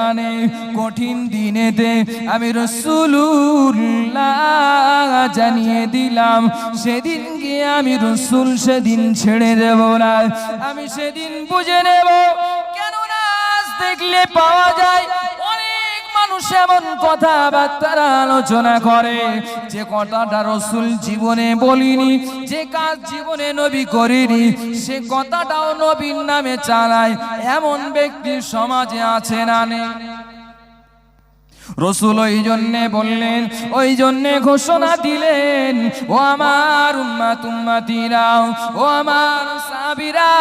কানে কঠিন দিনেতে আমি রসুল্লাহ জানিয়ে দিলাম সেদিন গিয়ে আমি রসুল সেদিন ছেড়ে দেব না। আমি সেদিন বুঝে নেব কেন আজ দেখলে পাওয়া যায় এমন কথাবার্তারা আলোচনা করে, যে কথাটা রসুল জীবনে বলিনি, যে কাজ জীবনে নবী করিনি, সে কথাটাও নবীর নামে চালায়, এমন ব্যক্তি সমাজে আছে না নেই। রসুল ওই জন্যে বললেন, ওই জন্যে ঘোষণা দিলেন, ও আমার উম্মা তুম্মাতিরাও ও আমার সাবিরা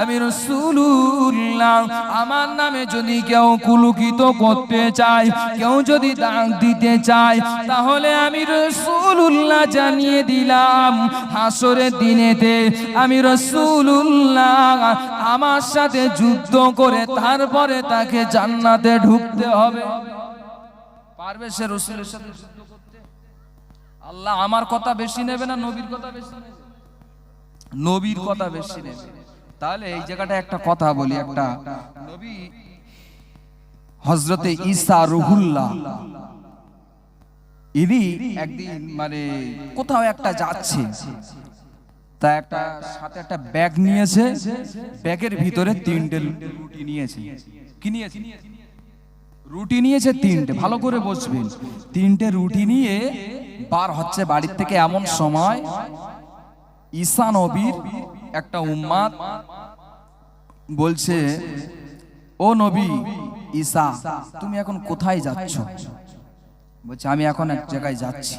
আমি রসুলুল্লাহ, আমার নামে যদি কেউ কুলুকিত করতে চায়, কেউ যদি দাগ দিতে চায়, তাহলে আমি রসুল্লাহ জানিয়ে দিলাম, হাসরের দিনেতে আমি রসুলুল্লাহ আমার সাথে যুদ্ধ করে তারপরে তাকে জান্নাতে ঢুকতে হবে। পারবে সে রসুলের সাথে যুদ্ধ করতে। আল্লাহ আমার কথা বেশি নেবে না নবীর কথা বেশি নেবে? নবীর কথা বেশি নেবে। তাহলে এই জায়গাটা একটা কথা বলি, একটা নবী হজরতে ঈসা রুহুল্লাহ, ইনি একদিন মানে কোথাও একটা যাচ্ছে তা একটা সাথে একটা ব্যাগ নিয়েছে, ব্যাগের ভিতরে তিনটে রুটি নিয়েছে। কি নিয়েছে? রুটি নিয়েছে তিনটে ভালো করে বসবেন। তিনটে রুটি নিয়ে বার হচ্ছে বাড়ির থেকে এমন সময় ঈসা নবীর একটা উম্মাদ বলছে ও নবী ঈশা তুমি এখন কোথায় যাচ্ছ? বলছে আমি এখন এক জায়গায় যাচ্ছি।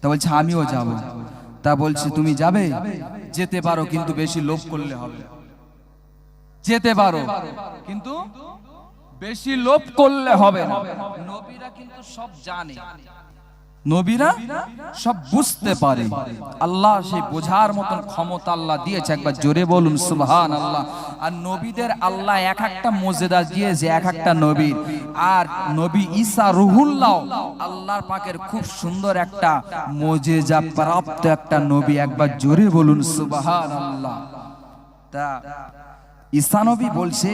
তা বলছে আমিও যাব। তা বলছে তুমি যাবে? যেতে পারো কিন্তু বেশি লোভ করলে হবে। যেতে পারো কিন্তু বেশি লোভ করলে হবে না। নবীরা কিন্তু সব জানে। নবীরা সব বুঝতে পারে। আল্লাহ সেই বোঝার মতন ক্ষমতা আল্লাহ দিয়েছে। একবার জোরে বলুন সুবহান আল্লাহ আর নবীদের আল্লাহ এক একটা মর্যাদা দিয়েছে এক একটা নবীর। আর নবী ঈসা রুহুল্লাহ আল্লাহর পাকের খুব সুন্দর একটা মর্যাদা প্রাপ্ত একটা নবী। একবার জোরে বলুন সুবহান আল্লাহ তা ঈসা নবী বলছে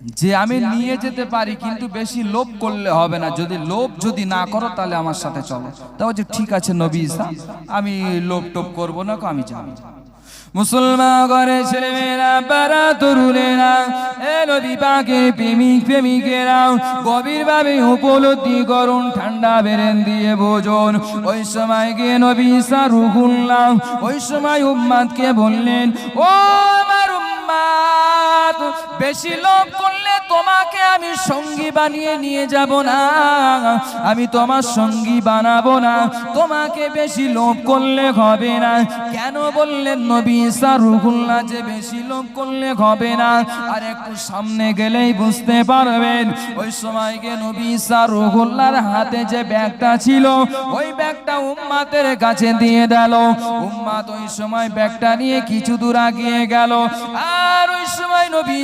যে আমি নিয়ে যেতে পারি কিন্তু বেশি লোভ করলে হবে না। যদি লোভ যদি না করো তাহলে আমার সাথে চলো। তা বলছে ঠিক আছে নবী ঈসা আমি লোভ টোপ করব না আমি যাব। মুসলমান ঘরে ছেলেমেয়েরা পাড়া তরুণেরা এ নদী পাকে প্রেমিক প্রেমিকেরা গভীর ভাবে উপলব্ধি করুন ঠান্ডা বেরেন দিয়ে বোঝুন। ওই সময় গিয়ে নবী ঈসা রুহুল্লাহ ওই সময় উম্মাদকে বললেন ও আমার উম্মাদ বেশি লোভ করলে তোমাকে আমি সঙ্গী বানিয়ে নিয়ে যাব না। আমি তোমার সঙ্গী বানাবো না। তোমাকে বেশি লোভ করলে হবে না। কেন বললেন নবী সারুগুল্লা যে বেশি লোভ করলে হবে না? আর একটু সামনে গেলেই বুঝতে পারবেন। ওই সময় গিয়ে নবী সারুগুল্লার হাতে যে ব্যাগটা ছিল, ওই ব্যাগটা উম্মাতের কাছে দিয়ে দিল। উম্মাত ওই সময় ব্যাগটা নিয়ে কিছু দূর আগিয়ে গেল। আর ওই সময় নবী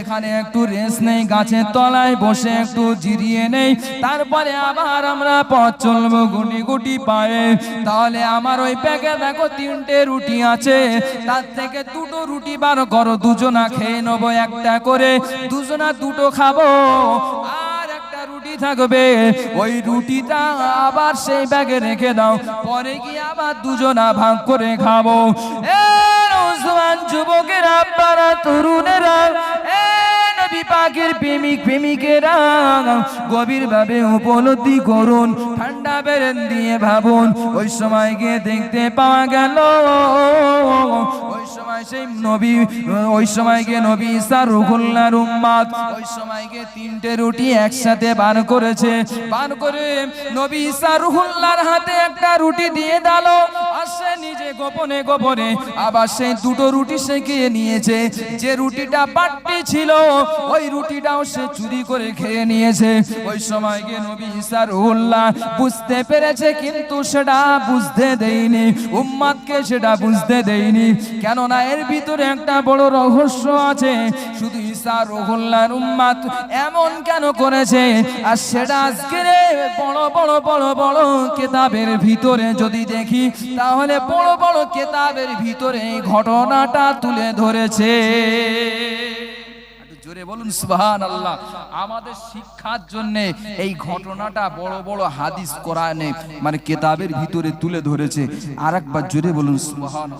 এখানে একটু রেস নেই, গাছের তলায় বসে একটু জিরিয়ে নেই। তারপরে আবার আমরা পথ চলবো গুটি গুটি পায়ে। তাহলে আমার ওই প্যাকে দেখো তিনটে রুটি আছে। তার থেকে দুটো রুটি বার করো, দুজনা খেয়ে নেব একটা করে। দুজনা দুটো খাব, আর রুটি থাকবে। ওই রুটিটা আবার সেই ব্যাগে রেখে দাও। পরে গিয়ে আবার দুজনা ভাগ করে খাব। এ নওজোয়ান যুবকেরা তরুণেরা পাকের প্রেমিক প্রেমিকেরা গভীর ভাবে উপলব্ধি করুন, ঠান্ডা বেরেন দিয়ে ভাবুন। ওই সময় গিয়ে দেখতে পাওয়া গেল গোপনে গোপনে আবার দুটো রুটি সে খেয়ে নিয়েছে। যে রুটিটা বাট্টি ছিল, ওই রুটিটাও সে চুরি করে খেয়ে নিয়েছে। ওই সময় গিয়ে নবী ঈসা, রুহুল্লাহ বুঝতে পেরেছে, কিন্তু সেটা বুঝতে দেয়নি। উম্মাদকে সেটা বুঝতে দেয়নি। কেননা এর ভিতরে একটা বড় রহস্য আছে। শুধু ঈসা উম্মাত এমন কেন করেছে? আর সেটা আজকের বড় বড় বড় বড় কেতাবের ভিতরে যদি দেখি, তাহলে বড় বড় কেতাবের ভিতরে এই ঘটনাটা তুলে ধরেছে। জোরে বলুন সুবহান আল্লাহ আমাদের শিক্ষার জন্য এই ঘটনাটা বড় বড় হাদিস কোরআনে মানে কেতাবের ভিতরে তুলে ধরেছে। আর একবার জোরে বলুন সুবহান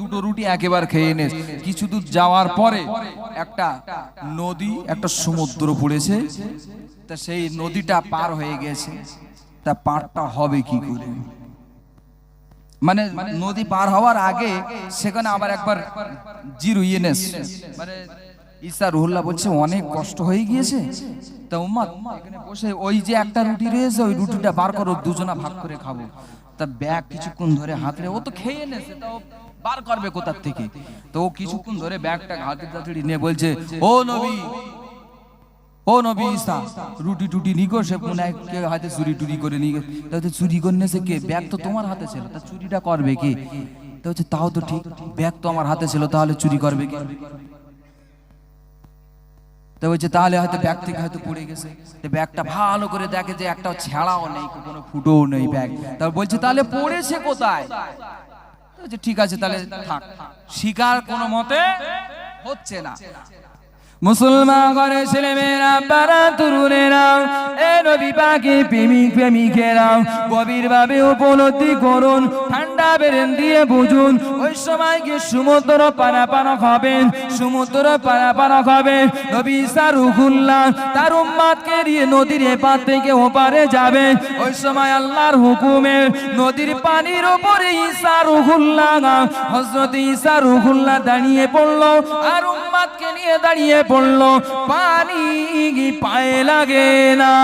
দুটো রুটি খেয়ে কিছু দূর যাওয়ার পরে একটা নদী, একটা সমুদ্র পড়েছে। তা সেই নদীটা পার হয়ে তা পারটা হবে কি মানে নদী পার হওয়ার আগে সেখানে আবার একবার জিরো ইয়েনেস। মানে ঈসা রুহুল্লাহ বলছে, অনেক কষ্ট হয়ে গিয়েছে। তা এখানে বসে ওই যে একটা রুটি রয়েছে, ওই রুটিটা বার করো, দুজনা ভাগ করে খাব। তা ব্যাগ কিছুক্ষণ ধরে হাতড়ে ও তো খেয়ে নেছে তাও বার করবে কোথার থেকে? তো ও কিছুক্ষণ ধরে ব্যাগটা হাতে তাড়াতাড়ি নিয়ে বলছে, ও নবী ও নবী ঈসা, রুটি টুটি নিকো সে হয় কে হাতে চুরি টুরি করে নিয়ে। তা হচ্ছে চুরি করে নিয়েছে কে? ব্যাগ তো তোমার হাতে ছিল, তা চুরিটা করবে কে? তা হচ্ছে তাও তো ঠিক, ব্যাগ তো আমার হাতে ছিল, তাহলে চুরি করবে কে? তা বলছে, তাহলে হয়তো ব্যাগ থেকে হয়তো পড়ে গেছে। তো ব্যাগটা ভালো করে দেখে যে একটা ছেঁড়াও নেই, কোনো ফুটোও নেই ব্যাগ তারপর বলছে, তাহলে পড়েছে কোথায়? ঠিক আছে, তাহলে থাক। শিকার কোনো মতে হচ্ছে না। মুসলমান ঘরে ছেলে মেয়েরা পাড়া তরুণেরা, এ নবী পাখি প্রেমিক গভীর ভাবে উপলব্ধি করুন। ঠান্ডা বেরেন দিয়ে বুঝুন, ওই সময় কি সমুদ্র পানা খাবেন সমুদ্র পানা পানা নবী সারুহুল্লাহ তার উম্মাদকে নিয়ে নদীর এপার থেকে ওপারে যাবে ওই সময় আল্লাহর হুকুমে নদীর পানির উপরে ঈসা রুহুল্লাহ হযরত ঈসা রুহুল্লাহ দাঁড়িয়ে পড়ল আর উম্মাদকে নিয়ে দাঁড়িয়ে পড়ল। পানি পায়ে লাগে না।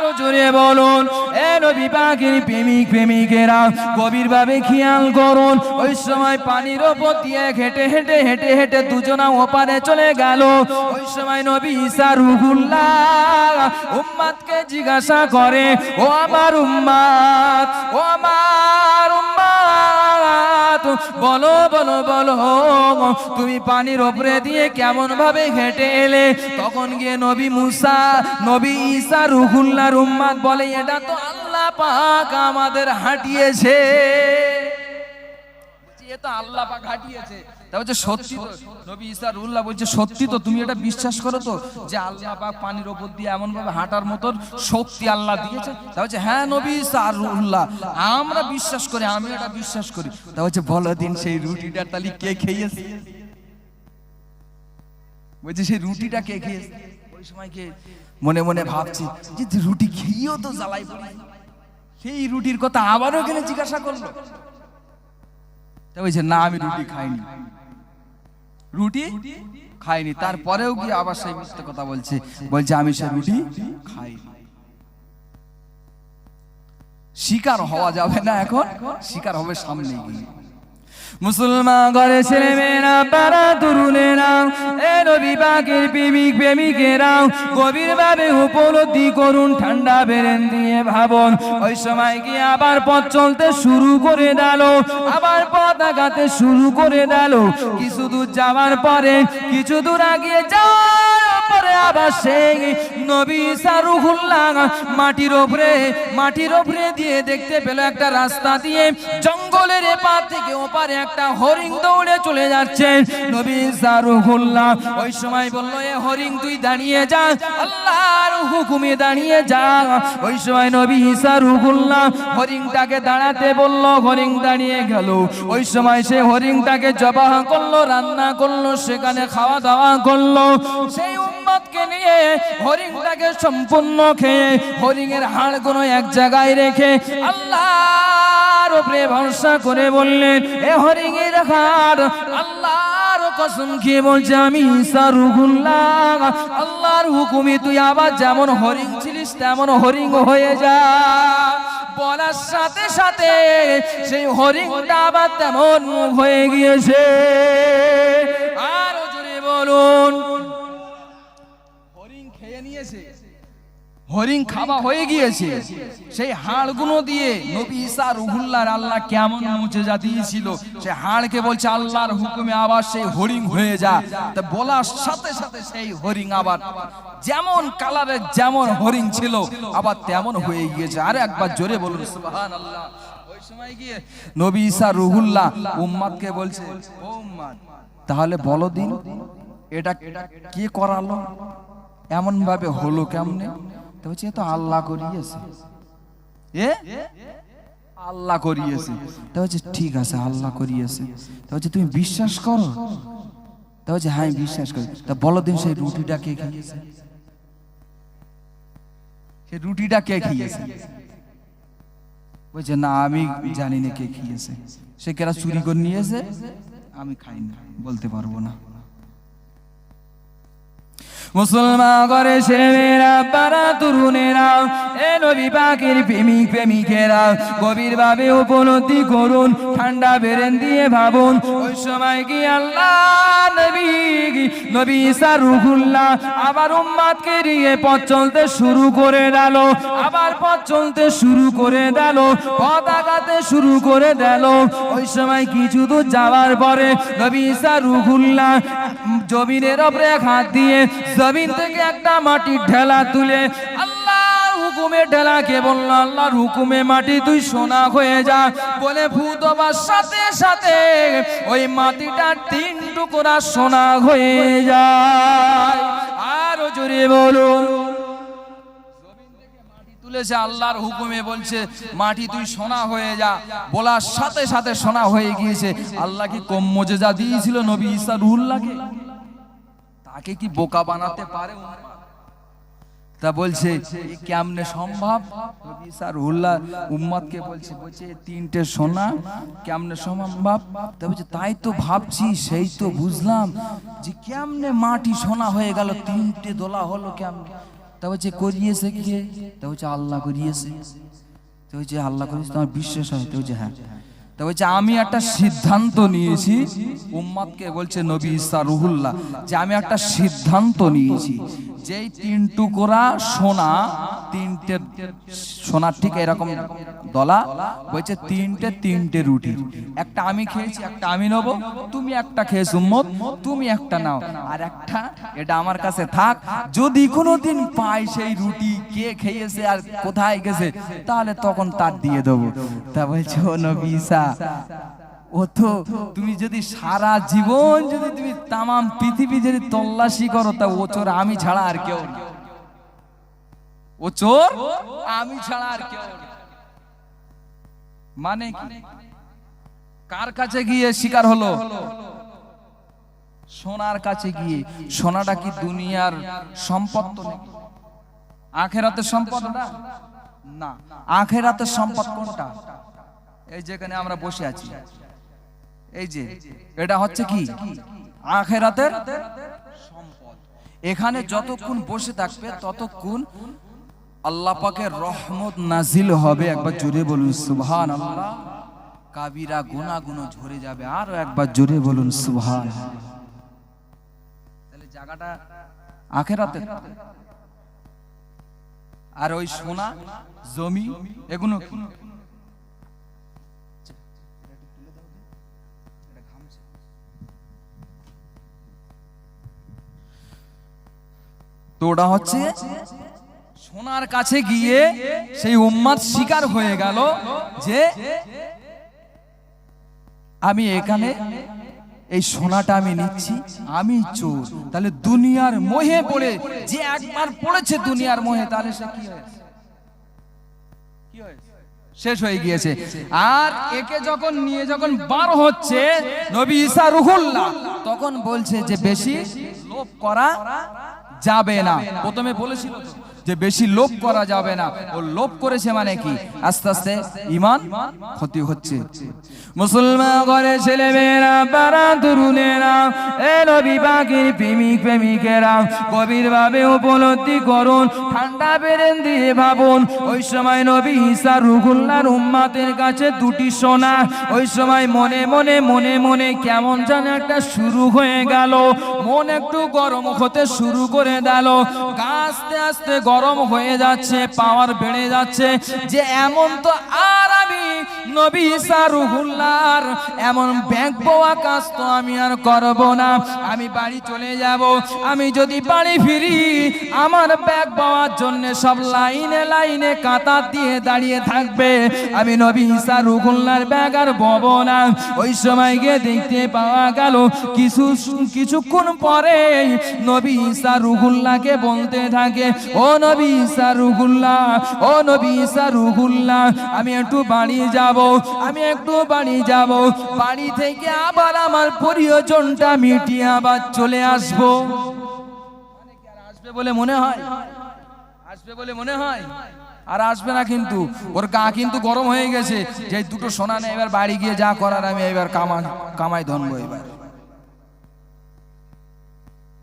আরও জোরে বলুন, এ নবী পাখির প্রেমিক প্রেমিকেরা খেয়াল করুন, ওই সময় পানির ওপর দিয়ে হেঁটে হেঁটে হেঁটে হেঁটে দুজনা ওপারে চলে গেল। ওই সময় নবী ঈসা রুহুল্লাহ উম্মাদকে জিজ্ঞাসা করে, ও আমার উম্মাদ, ও আমার বলো বলো বলো তুমি পানির ওপরে দিয়ে কেমন ভাবে হেঁটে এলে? তখন গিয়ে নবী মুসা, নবী ঈসা, রুহুল্লাহ উম্মাদ বলে, এটা তো আল্লাহ পাক আমাদের হাঁটিয়েছে। এ তো আল্লাহ পাক হাঁটিয়েছে। তা বলছে, সত্যি বলছে, সত্যি তো, তুমি বিশ্বাস করো তো যে পানির ওপর দিয়ে এমন ভাবে হাঁটার মতন আল্লাহ দিয়েছে? হ্যাঁ নবী রুহুল্লাহ আমরা বিশ্বাস করি, আমি এটা বিশ্বাস করি। তা বলছে, বলো দিন সেই রুটিটা তালি কে খেয়েছে? বলছে, সেই রুটিটা কে খেয়েছে? ওই সময় কে মনে মনে ভাবছি যে রুটি খেয়েও তো জ্বালাই সেই রুটির কথা আবারও এখানে জিজ্ঞাসা করল। তা বলছে, না, আমি রুটি খাইনি। রুটি খাইনি। তারপরেও কি আবার সেই মিথ্যে কথা বলছে। বলছে, আমি সে রুটি খাইনি। শিকার হওয়া যাবে না এখন। শিকার হবে সামনে গিয়ে। মুসলমান ঘরে ছেলে মেয়েরা পাড়া তরুণেরা, এ নবী পাকের প্রেমিক প্রেমিকেরা গভীর ভাবে উপলব্ধি করুন, ঠান্ডা বেরেন দিয়ে ভাবুন। ওই সময় গিয়ে আবার পথ চলতে শুরু করে দিল? আবার পথ আগাতে শুরু করে দিল? কিছু দূর যাওয়ার পরে, কিছু দূর আগে যাওয়ার পরে আবার সেই নবী সারুহুল্লাহ মাটির ওপরে মাটির ওপরে দিয়ে দেখতে পেল একটা রাস্তা দিয়ে জঙ্গলের এপার থেকে ওপারে একটা হরিণ দৌড়ে চলে যাচ্ছে। নবী সারুহুল্লাহ ওই সময় বলল, এ হরিণ, তুই দাঁড়িয়ে যা, আল্লাহর হুকুমে দাঁড়িয়ে যা। ওই সময় নবী সারুহুল্লাহ হরিণটাকে দাঁড়াতে বলল, হরিণ দাঁড়িয়ে গেল। ওই সময় সে হরিণটাকে জবাহ করল, রান্না করল, সেখানে খাওয়া দাওয়া করল। সেই উম্মতকে নিয়ে হরিণটাকে সম্পূর্ণ খেয়ে হরিণের হাড় কোনো এক জায়গায় রেখে আল্লাহর উপরে ভরসা করে বললেন, এ হরিণের হাড় সারুগুল্লাহ আল্লাহর হুকুমে তুই আবার যেমন হরিণ ছিলিস, তেমন হরিণ হয়ে যা। বলার সাথে সাথে সেই হরিণটা আবার তেমন হয়ে গিয়েছে। আরও জোরে বলুন হরিণ খাওয়া হয়ে গিয়েছে। সেই হাড়গুলো দিয়ে নবী ঈসা রুহুল্লাহর আল্লাহ কেমন মুচেজা দিয়েছিল। সেই হাড়কে বলছে, আল্লাহর হুকুমে আবার সেই হরিণ হয়ে যা। তা বলার সাথে সাথে সেই হরিণ আবার যেমন কালারের যেমন হরিণ ছিল, আবার তেমন হয়ে গিয়েছে। আরে একবার জোরে বলুন, সুবহানাল্লাহ। ওই সময় গিয়ে নবী ঈসা, রুহুল্লাহ উম্মাদকে বলছে, ও উম্মাদ, তাহলে বলো দিন, এটা কে করালো? এমন ভাবে হলো কেমনে? তো বলছে "এ তো আল্লাহ করিয়েছে। এ? আল্লাহ করিয়েছে। তা বলছে ঠিক আছে, আল্লাহ করিয়েছে। তা বলছে তুমি বিশ্বাস করো? তা বলছে হ্যাঁ বিশ্বাস করি। তা বলো দিন সেই রুটিটা কে খেয়েছে? সেই রুটিটা কে খেয়েছে? বলছে, না, আমি জানি না কে খেয়েছে। সে কেরা চুরি করে নিয়েছে? আমি খাই না, বলতে পারব না। মুসলমান করে ছেলেমেয়েরা পাড়া তরুণেরা, এ নবী পাখির প্রেমিক প্রেমিকেরা, গভীর ভাবে উপলব্ধি করুন, ঠান্ডা বেরেন দিয়ে ভাবুন, ওই সময় কি আল্লাহ নবী নবী ঈসা রুহুল্লাহ আবার উম্মাদকে নিয়ে পথ চলতে শুরু করে দিল, আবার পথ চলতে শুরু করে দিল আগাতে শুরু করে দিল। ওই সময় কিছু দূর যাওয়ার পরে নবী ঈসা রুহুল্লাহ জমিনের ওপরে হাত দিয়ে জমিন থেকে একটা মাটির ঢেলা তুলে আল্লাহর হুকুমে আল্লাহর হুকুমে মাটি তুই সোনা হয়ে যা। বলে সাথে সাথে ওই সোনা হয়ে জোরে বলুন। তুলেছে, আল্লাহর হুকুমে বলছে, মাটি তুই সোনা হয়ে যা। বলার সাথে সাথে সোনা হয়ে গিয়েছে। আল্লাহ কি কম মজেজা দিয়েছিল নবী ঈসা রুহুল্লাহকে? তাকে কি বোকা বানাতে পারে তা বলছে কেমনে সম্ভব? ঈসা রুহুল্লাহ উম্মাদকে বলছে বলছে তিনটে সোনা কেমনে সম্ভব? তা বলছে তাই তো ভাবছি সেই তো বুঝলাম যে কেমনে মাটি সোনা হয়ে গেল তিনটে দোলা হলো কেমনে? তা বলছে করিয়েছে কে? তা বলছে আল্লাহ করিয়েছে। তো বলছে আল্লাহ করিয়েছে তোমার বিশ্বাস হয়? তো বলছে হ্যাঁ। তা বলছে আমি একটা সিদ্ধান্ত নিয়েছি, উম্মাদকে বলছে নবী ইসা রুহুল্লাহ, যে আমি একটা সিদ্ধান্ত নিয়েছি, যেই তিন টুকরা সোনা, তিনটে সোনার ঠিক এরকম দলা, বলছে তিনটে তিনটে রুটি, একটা আমি খেয়েছি, একটা আমি নেব, তুমি একটা খেয়েছো উম্মত, তুমি একটা নাও, আর একটা এটা আমার কাছে থাক, যদি কোনোদিন পাই সেই রুটি, কে খেয়েছে আর কোথায় গেছে, তাহলে তখন তার দিয়ে দেবো। তা বলছে, ও নবী তুমি যদি সারা জীবন যদি তুমি তামাম পৃথিবী যদি তল্লাশি করো, তা ও চোর আমি ছাড়া আর কেউ ও চোর আমি ছাড়া আর কেউ মানে কার কাছে গিয়ে শিকার হলো? সোনার কাছে গিয়ে। সোনাটা কি দুনিয়ার সম্পদ তো নাকি? আখেরাতের সম্পদ না, আখেরাতের সম্পদ কোনটা? এই যেখানে আমরা বসে আছি। এই যে, এটা হচ্ছে কি? আখেরাতের সম্পদ। এখানে যতক্ষণ বসে থাকবে, ততক্ষণ আল্লাহ পাকের রহমত নাজিল হবে। একবার জোরে বলুন সুবহান আল্লাহ কাবিরা গুনা গুনো ঝরে যাবে। আরও একবার জোরে বলুন সুবহান তাহলে জায়গাটা আর ওই সোনা, জমি, এগুলো কি? তো ওটা হচ্ছে সোনার কাছে গিয়ে সেই উম্মাদ শিকার হয়ে গেল যে আমি এখানে এই সোনাটা আমি নিচ্ছি, আমি চোর। তাহলে দুনিয়ার মোহে পড়ে, যে একবার পড়েছে দুনিয়ার মোহে, তাহলে সে কি? শেষ হয়ে গিয়েছে। আর একে যখন নিয়ে যখন বার হচ্ছে নবী ঈসা রুহুল্লাহ, তখন বলছে যে বেশি লোভ করা যাবে না। প্রথমে বলেছিল যে বেশি লোভ করা যাবে না। ও লোভ করেছে মানে কি? আস্তে আস্তে ইমান ক্ষতি হচ্ছে। মুসলমান ঘরে ছেলে মেয়েরা পাড়া তরুণেরা, এ নবী পাখির প্রেমিক প্রেমিকেরা গভীর ভাবে উপলব্ধি করুন, ঠান্ডা বেরেন দিয়ে ভাবুন, ওই সময় নবী ঈসা রুহুল্লাহর উম্মাতের কাছে দুটি সোনা, ওই সময় মনে মনে মনে মনে কেমন যেন একটা শুরু হয়ে গেল, মন একটু গরম হতে শুরু করে দিল, আস্তে আস্তে গরম গরম হয়ে যাচ্ছে, পাওয়ার বেড়ে যাচ্ছে। যে এমন তো আর আমি, নবী সারুহুল্লার এমন ব্যাংক পাওয়া কাজ তো আমি আর করব না। আমি বাড়ি চলে যাব, আমি যদি বাড়ি ফিরি, আমার ব্যাগ পাওয়ার জন্য সব লাইনে লাইনে কাতার দিয়ে দাঁড়িয়ে থাকবে। আমি নবী সারুহুল্লার ব্যাগ আর বব না। ওই সময় গিয়ে দেখতে পাওয়া গেল, কিছু কিছুক্ষণ পরে নবী সারুহুল্লাহকে বলতে থাকে, ও নবী সারুহুল্লাহ, ও নবী সারুহুল্লাহ, আমি একটু বাড়ি যাব, আমি একটু বাড়ি যাব, বাড়ি থেকে আবার আমার প্রিয়জনটা মিটিয়ে আবার চলে আসব। আসবে বলে মনে হয়, আসবে বলে মনে হয়, আর আসবে না কিন্তু। ওর গা কিন্তু গরম হয়ে গেছে, যে দুটো সোনা নেই এবার বাড়ি গিয়ে যা করার আমি এবার কামা, কামাই ধনবো এবার।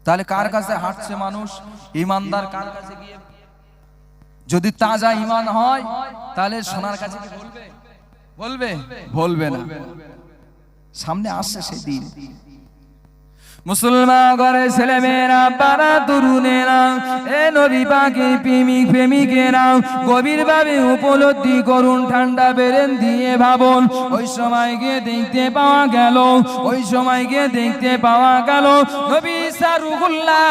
তাহলে কার কাছে হাঁটছে মানুষ? ইমানদার কার কাছে গিয়ে যদি তাজা ইমান হয় তাহলে সোনার কাছে বলবে? বলবে? না। সামনে আসছে সেদিন মুসলমান ঘরে ছেলে মেয়েরা পাড়া তরুণেরা, এ নবী পাখি প্রেমিক প্রেমিকেরা গভীর ভাবে উপলব্ধি করুন, ঠান্ডা বেরেন দিয়ে ভাবুন। ওই সময় গিয়ে দেখতে পাওয়া গেল, ওই সময় গিয়ে দেখতে পাওয়া গেল, নবী সারুগুল্লাহ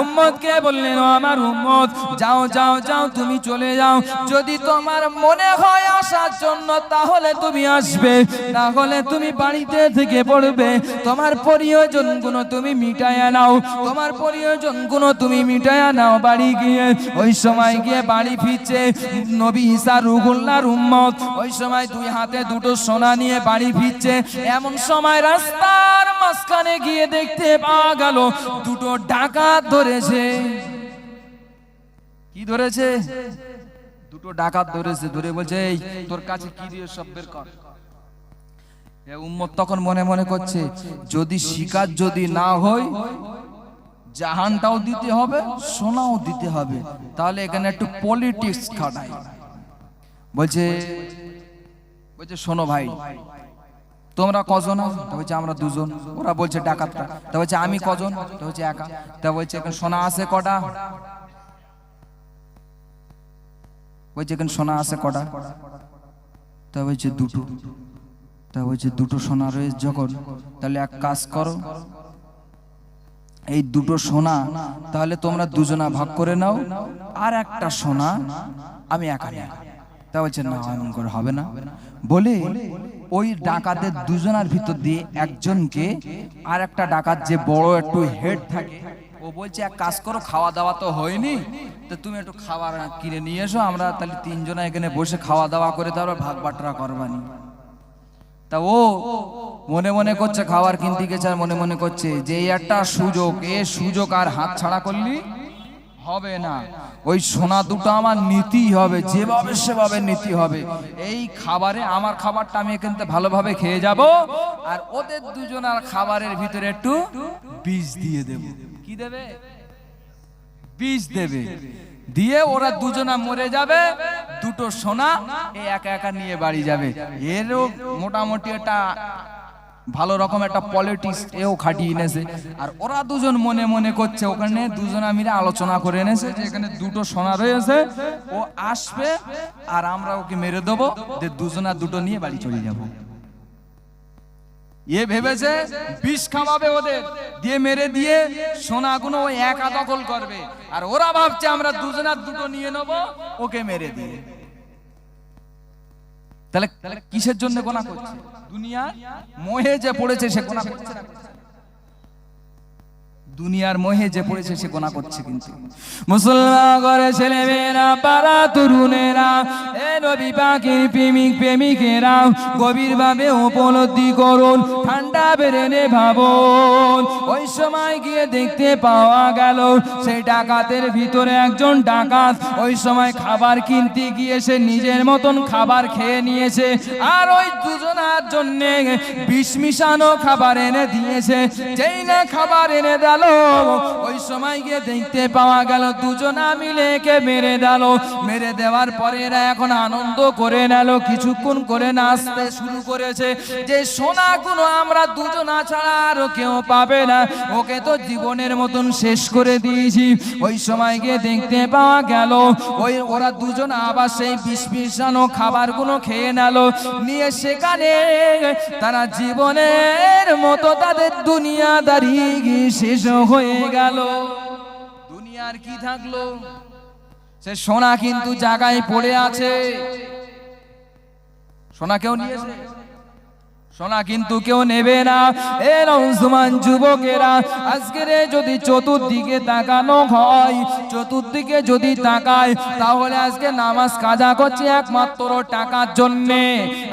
উম্মতকে বললেন আমার উম্মত, যাও যাও যাও, তুমি চলে যাও। যদি তোমার মনে হয় আসার জন্য, তাহলে তুমি আসবে, তাহলে তুমি বাড়িতে থেকে পড়বে। তোমার প্রয়োজনগুলো তুমি মিটায়া নাও। তোমার প্রয়োজনগুলো তুমি মিটায়া নাও বাড়ি গিয়ে। ওই সময় গিয়ে বাড়ি ফিরছে নবী ঈসা রুহুল্লাহর উম্মত। ওই সময় দুই হাতে দুটো সোনা নিয়ে বাড়ি ফিরছে। এমন সময় রাস্তার মাঝখানে গিয়ে দেখতে পাওয়া গেল, দুটো ডাকাত ধরেছে। কি ধরেছে? দুটো ডাকাত ধরেছে। ধরে বলছে, এই, তোর কাছে কি দিয়ে সব বের কর? উম্মত তখন মনে মনে করছে, যদি শিকার যদি না হয়, জাহানটাও দিতে হবে, সোনাও দিতে হবে। তাহলে এখানে একটু পলিটিক্স খাটাই বলছে বলছে, শোনো ভাই, তোমরা কজন? তা বলছে, আমরা দুজন। ওরা বলছে ডাকাতটা তা বলছে, আমি কজন? তা বলছে, একা। তা বলছে, এখানে সোনা আছে কটা? বলছে, এখানে সোনা আছে কটা? তা বলছে, দুটো। তা বলছে দুটো সোনা রয়েছে যখন, তাহলে এক কাজ করো। এই দুটো সোনা, তাহলে তোমরা দুজনা ভাগ করে নাও, আর একটা সোনা আমি একা নেব তা বলছে, না, এমন করে হবে না। বলে ওই ডাকাতের দুজনার ভিতর দিয়ে একজনকে আর একটা ডাকাত যে বড় একটু হেড থাকে, ও বলছে, এক কাজ করো খাওয়া দাওয়া তো হয়নি, তো তুমি একটু খাবার কিনে নিয়ে এসো, আমরা তাহলে তিনজনা এখানে বসে খাওয়া দাওয়া করে তারপর ভাগ বাটরা করবানি। তা ও মনে মনে করছে খাবার কিনতে গেছে আর মনে মনে করছে যে একটা সুযোগ, এ সুযোগ আর হাত ছাড়া করলি হবে না। ওই সোনা দুটো আমার নীতি হবে, যেভাবে সেভাবে নীতি হবে। এই খাবারে আমার খাবারটা আমি এখান থেকে ভালোভাবে খেয়ে যাব আর ওদের দুজনের খাবারের ভিতরে একটু বীজ দিয়ে দেব। কি দেবে? বীজ দেবে। দিয়ে ওরা দুজনা মরে যাবে, দুটো সোনা একা একা নিয়ে বাড়ি যাবে। এরও মোটামুটি একটা ভালো রকম একটা পলিটিক্স এও খাটিয়ে এনেছে। আর ওরা দুজন মনে মনে করছে, ওখানে দুজনা মিলে আলোচনা করে এনেছে যে এখানে দুটো সোনা রয়েছে, ও আসবে আর আমরা ওকে মেরে দেবো, যে দুজনা দুটো নিয়ে বাড়ি চলে যাব। এ ভেবেছে বিষ খাওয়াবে ওদের। দিয়ে মেরে দিয়ে সোনাগুলো ওই একা দখল করবে। আর ওরা ভাবছে আমরা দুজনার দুটো নিয়ে নেব, ওকে মেরে দিয়ে। তাহলে তাহলে কিসের জন্য গোনা করছে? দুনিয়া মোহে যে পড়েছে সে গোনা করছে দুনিয়ার মোহে যে পড়েছে সে গোনা করছে কিন্তু। মুসলমান ঘরে ছেলে মেয়েরা পাড়া তরুণেরা, এ নবী পাখির প্রেমিক প্রেমিকেরা গভীর ভাবে উপলব্ধি করুন, ঠান্ডা বেড়ে নে ভাবুন। ওই সময় গিয়ে দেখতে পাওয়া গেল, সেই ডাকাতের ভিতরে একজন ডাকাত। ওই সময় খাবার কিনতে গিয়ে সে নিজের মতন খাবার খেয়ে নিয়েছে, আর ওই দুজনার জন্যে বিষ মিশানো খাবার এনে দিয়েছে। যেই না খাবার এনে দিল ওই সময় গিয়ে দেখতে পাওয়া গেল, দুজনা মিলে একে মেরে দিল। মেরে দেওয়ার পরে এরা এখন আনন্দ করে নিল, কিছুক্ষণ করে নাচতে শুরু করেছে। যে সোনাগুলো আমরা দুজনা ছাড়া আর কেউ পাবে না, ওকে তো জীবনের মতন শেষ করে দিয়েছি। ওই সময় গিয়ে দেখতে পাওয়া গেল, ওই ওরা দুজন আবার সেই বিষ মিশানো খাবারগুলো খেয়ে নিল। নিয়ে সেখানে তারা জীবনের মতো তাদের দুনিয়া দুনিয়াদারি শেষ হয়ে গেল। দুনিয়ার কি থাকল? সে সোনা কিন্তু জায়গায় পড়ে আছে। সোনা কেউ নিয়েছে? সোনা কিন্তু কেউ নেবে না। এ রহমান যুবকেরা আজকের যদি চতুর্দিকে তাকানো হয়, চতুর্দিকে যদি তাকায়, তাহলে আজকে নামাজ কাজা করছি একমাত্র টাকার জন্যে।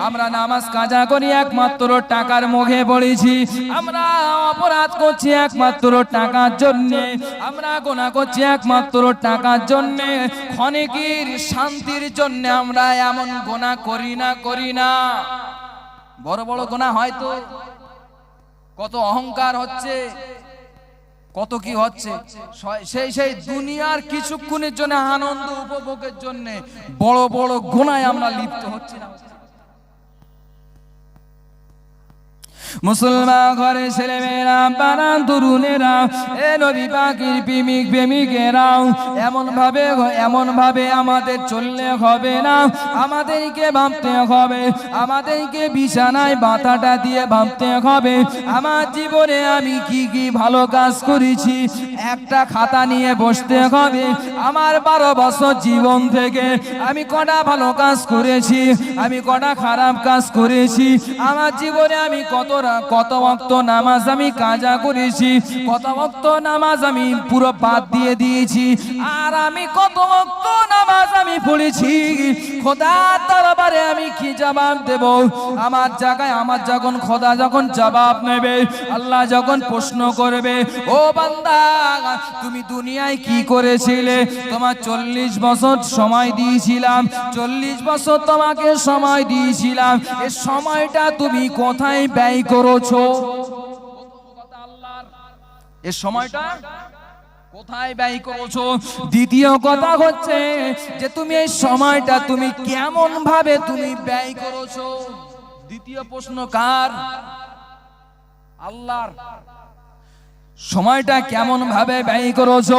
আমরা নামাজ কাজা করি একমাত্র টাকার মুখে পড়েছি। আমরা অপরাধ করছি একমাত্র টাকার জন্যে। আমরা গোনা করছি একমাত্র টাকার জন্যে। ক্ষণিকের শান্তির জন্য আমরা এমন গোনা করি না করি না। বড় বড় গোনা হয়তো কত অহংকার হচ্ছে, কত কি হচ্ছে। সেই সেই দুনিয়ার কিছুক্ষণের জন্য আনন্দ উপভোগের জন্য বড় বড় গোনায় আমরা লিপ্ত হচ্ছি না মুসলমান ঘরে ছেলে মেয়েরা বানান তরুণেরা, এ নবী পাখির প্রেমিক প্রেমিকেরা এমন ভাবে এমন ভাবে আমাদের চললে হবে না। আমাদেরকে ভাবতে হবে, আমাদেরকে বিছানায় বাতাটা দিয়ে ভাবতে হবে, আমার জীবনে আমি কি কি ভালো কাজ করেছি, একটা খাতা নিয়ে বসতে হবে। আমার বারো বছর জীবন থেকে আমি কটা ভালো কাজ করেছি, আমি কটা খারাপ কাজ করেছি, আমার জীবনে আমি কত রা- কত ভক্ত নামাজ আমি কাজা করেছি, কত ভক্ত নামাজ আমি পুরো বাদ দিয়ে দিয়েছি। আর আমি কত ভক্ত নামাজ আমি পড়েছি খোদা দরবারে আমি কি জবাব দেব? আমার জায়গায় আমার যখন খোদা যখন জবাব নেবে, আল্লাহ যখন প্রশ্ন করবে, ও বান্দা, তুমি দুনিয়ায় কি করেছিলে? তোমার চল্লিশ বছর সময় দিয়েছিলাম, চল্লিশ বছর তোমাকে সময় দিয়েছিলাম। এ সময়টা তুমি কোথায় ব্যয় করেছ? এ সময়টা কোথায় ব্যয় করছ? দ্বিতীয় কথা হচ্ছে যে তুমি এই সময়টা তুমি কেমন ভাবে তুমি ব্যয় করছ? দ্বিতীয় প্রশ্ন কার? আল্লাহর। সময়টা কেমন ভাবে ব্যয় করেছ?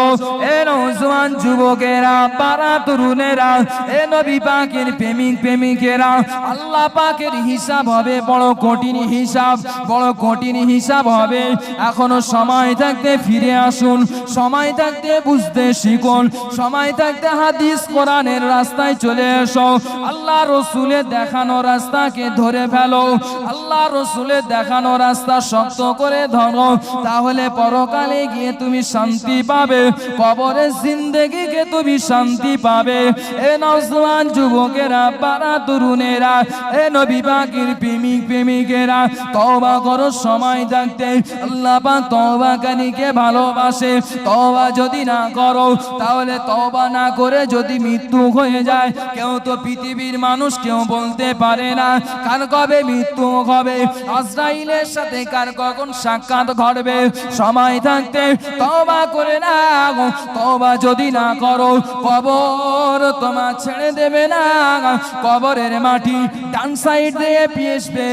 এ নৌজওয়ান যুবকেরা পাড়া তরুণেরা এ নবী পাকের প্রেমিক প্রেমিকেরা আল্লাহ পাকের হিসাব হবে বড় কঠিন হিসাব বড় কঠিন হিসাব হবে। এখনও সময় থাকতে ফিরে আসুন সময় থাকতে বুঝতে শিখুন সময় থাকতে হাদিস কোরআনের রাস্তায় চলে এসো। আল্লাহ রসুলের দেখানো রাস্তাকে ধরে ফেলো আল্লাহ রসুলের দেখানো রাস্তা শক্ত করে ধরো তাহলে পরকালে গিয়ে তুমি শান্তি পাবে কবরের জিন্দেগিকে তুমি শান্তি পাবে। এ নওজওয়ান যুবকেরা, পাড়া তরুণেরা, এ নবী পাখির প্রেমিক প্রেমিকেরা, তওবা করো সময় থাকতে আল্লাহ পাক তওবাকারীকে ভালোবাসে। তওবা যদি না করো, তাহলে তওবা না করে যদি মৃত্যু হয়ে যায়, কেউ তো পৃথিবীর মানুষ কেউ বলতে পারে না, কার কবে মৃত্যু হবে? আজরাইলের সাথে কার কখন সাক্ষাৎ ঘটবে? সময় থাকতে তওবা করে না তওবা যদি না করো, কবর তোমার ছেড়ে দেবে না। কবরের মাটি ডান সাইড দিয়ে পেশবে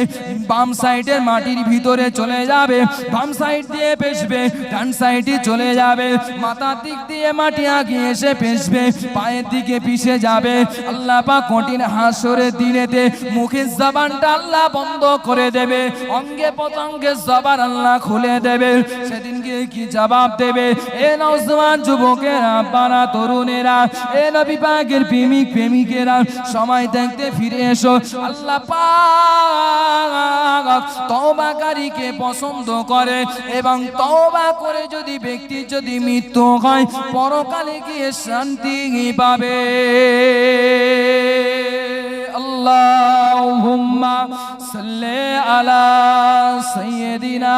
বাম সাইডের মাটির ভিতরে চলে যাবে। বাম সাইড দিয়ে পেশবে ডান সাইডে চলে যাবে। মাথার দিক দিয়ে মাটি আগে এসে পেশবে পায়ের দিকে পিছে যাবে। আল্লাহ পাক কঠিন হাসরের দিনেতে মুখের জবানটা আল্লাহ বন্ধ করে দেবে। অঙ্গে পতঙ্গে জবান আল্লাহ খুলে দেবে। সেদিনকে কি জবাব দেবে? এ নওজওয়ান যুবকেরা, পাড়া তরুণেরা, এ নবী পাকের প্রেমিক প্রেমিকেরা, সময় দেখতে ফিরে এসো। আল্লাহ পাক তওবাকারীকে পছন্দ করে এবং তওবা করে যদি ব্যক্তি যদি মৃত্যু হয়, পরকালে গিয়ে শান্তি পাবে? আল্লাহুম্মা সাল্লি আলা সাইয়্যিদিনা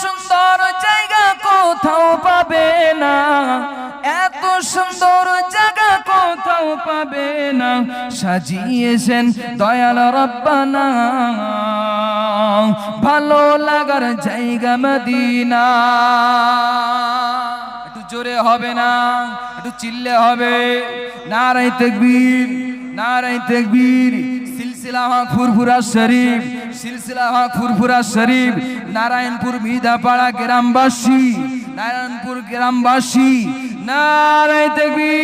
সুন্দর জায়গা কোথাও পাবে না। এত সুন্দর জায়গা কোথাও পাবে না। সাজিয়েছেন দয়াল রব্বানা। ভালো লাগার জায়গা মদিনা। একটু জোরে হবে না, একটু চিল্লে হবে। নারাই তেকবীর নারাই তেকবীর নারায়ণপুর মিদাপাড়া গ্রামবাসী নারায়ণপুর গ্রামবাসী নারায় দেবী